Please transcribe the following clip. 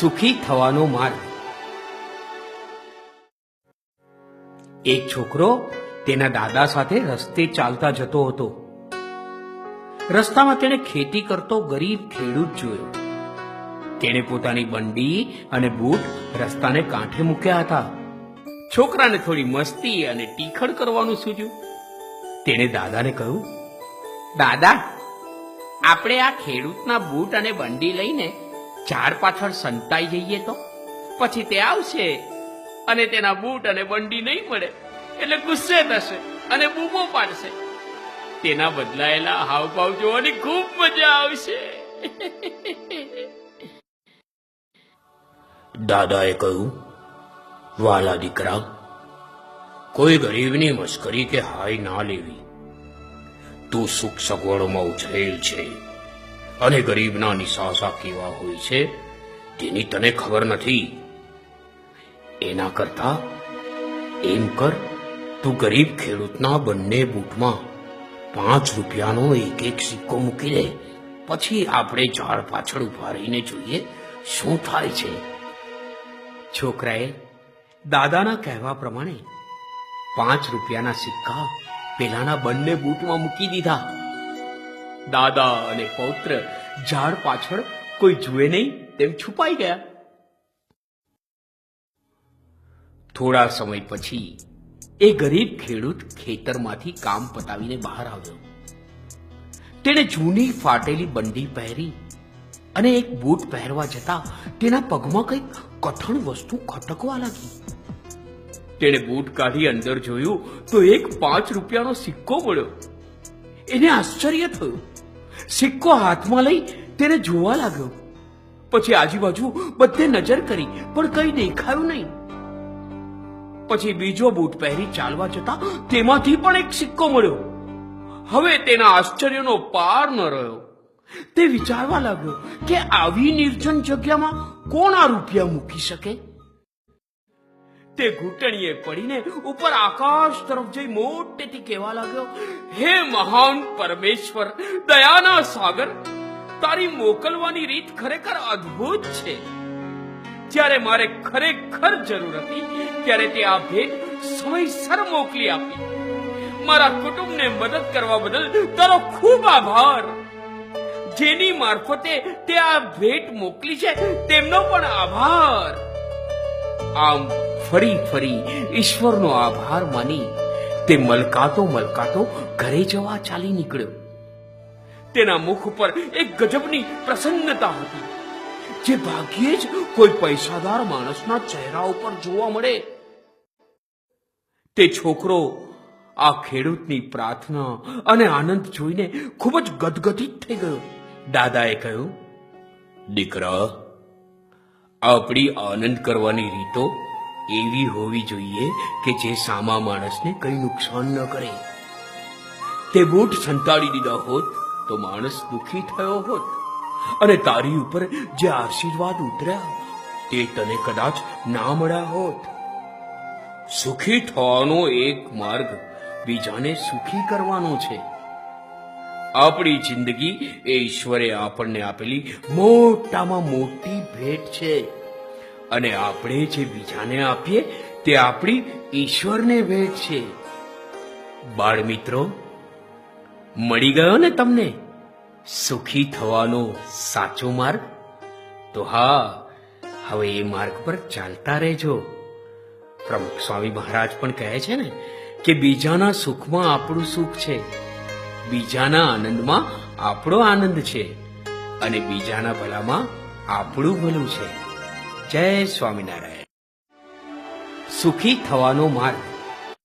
સુખી થવાનો માર્ગ. એક છોકરો તેના દાદા સાથે રસ્તે ચાલતા જતો હતો. રસ્તામાં તેણે ખેતી કરતો ગરીબ ખેડૂત જોયો. તેણે પોતાની બંડી અને બૂટ રસ્તાને કાંઠે મૂક્યા હતા. છોકરાને થોડી મસ્તી અને ટીખળ કરવાનું સૂજ્યું. તેણે દાદાને કહ્યું, દાદા, આપણે આ ખેડૂતના બૂટ અને બંડી લઈને ઝાડ પાછળ સંતાઈ જઈએ તો? પછી તે આવશે અને તેના બૂટ અને બંડી નહીં મળે. એટલે ગુસ્સે થશે અને બૂમો પાડશે. તેના બદલાયેલા હાવભાવ જોવાની ખૂબ મજા આવશે. દાદાએ કહ્યું, વાલા દીકરા, કોઈ ગરીબની મશ્કરી કે હાય ના લેવી. તું સુખ સગવડોમાં ઉછરેલ છે. અને ગરીબના નિશાસા કેવા હોય છે, તેની તને ખબર નથી. એના કરતા એમ કર, તું ગરીબ ખેડૂતના બંને બૂટમાં પાંચ રૂપિયાનો એક એક સિક્કો મૂકી દે. પછી આપણે ઝાડ પાછળ ઊભા રહીને જોઈએ શું થાય છે. છોકરાએ દાદાના કહેવા પ્રમાણે પાંચ રૂપિયાના સિક્કા પેલાના બંને બૂટમાં મૂકી દીધા. દાદા અને પૌત્ર ઝાડ પાછળ કોઈ જુએ નહીં, તેમ છુપાઈ ગયા. થોડા સમય પછી એ ગરીબ ખેડૂત ખેતરમાંથી કામ પતાવીને બહાર આવ્યો. તેણે જૂની ફાટેલી બંડી પહેરી અને એક બૂટ પહેરવા જતા તેના પગમાં કંઈક કઠણ વસ્તુ ખટકવા લાગી. તેણે બૂટ કાઢી અંદર જોયું તો એક પાંચ રૂપિયાનો સિક્કો મળ્યો. એને આશ્ચર્ય થયું. સિક્કો હાથમાં લઈ તેને જોવા લાગ્યો. પછી આજુબાજુ બધે નજર કરી, પણ કંઈ દેખાયું નહીં. પછી બીજો બૂટ પહેરી ચાલવા જતા તેમાંથી પણ એક સિક્કો મળ્યો. હવે તેના આશ્ચર્યનો પાર ન રહ્યો. તે વિચારવા લાગ્યો કે આવી નિર્જન જગ્યામાં કોણ આ રૂપિયા મૂકી શકે? તે ઘૂંટણીએ પડીને ઉપર આકાશ તરફ જઈ મોટેથી કહેવા લાગ્યો, હે મહાન પરમેશ્વર, દયાના સાગર, તારી મોકલવાની રીત ખરેખર અદ્ભુત છે. જ્યારે મારે ખરેખર જરૂર હતી, ત્યારે તે આ ભેટ સમયસર મોકલી આપી. મારા કુટુંબને મદદ કરવા બદલ તારો ખૂબ આભાર. જેની મારફતે તે આ ભેટ મોકલી છે, તેમનો પણ આભાર. આમ ફરી ફરી ઈશ્વરનો આભાર માની તે મલકાતો મલકાતો ઘરે જવા ચાલી નીકળ્યો. તેના મુખ પર એક ગજબની પ્રસન્નતા હતી. જે ભાગ્યે જ કોઈ પૈસાદાર માણસના ચહેરા ઉપર જોવા મળે. તે છોકરો આ ખેડૂતની પ્રાર્થના અને આનંદ જોઈને ખૂબ જ ગદગદિત થઈ ગયો. દાદાએ કહ્યું, દીકરા આપણી આનંદ કરવાની રીતો એવી હોવી જોઈએ કે જે સામા માણસને કઈ નુકસાન ન કરે. તે બૂટ સંતાડી દીધા હોત તો માણસ દુખી થયો હોત. અને તારી ઉપર જે આશીર્વાદ ઉતર્યા, તે તને કદાચ ના મળ્યા હોત. સુખી થવાનો એક માર્ગ બીજાને સુખી કરવાનો છે. આપણી જિંદગી એ ઈશ્વરે આપણને આપેલી મોટામાં મોટી ભેટ છે. અને આપણે જે બીજાને આપીએ તે આપણી ઈશ્વરને ભેટ છે. બાળ મિત્રો, મળી ગયો ને તમને? સુખી થવાનો સાચો માર્ગ? તો હા, હવે એ માર્ગ પર ચાલતા રહેજો. પ્રમુખ સ્વામી મહારાજ પણ કહે છે ને કે બીજાના સુખમાં આપણું સુખ છે. બીજાના આનંદમાં આપણો આનંદ છે અને બીજાના ભલામાં આપણું ભલું છે. જય સ્વામિનારાયણ. સુખી થવાનો માર્ગ.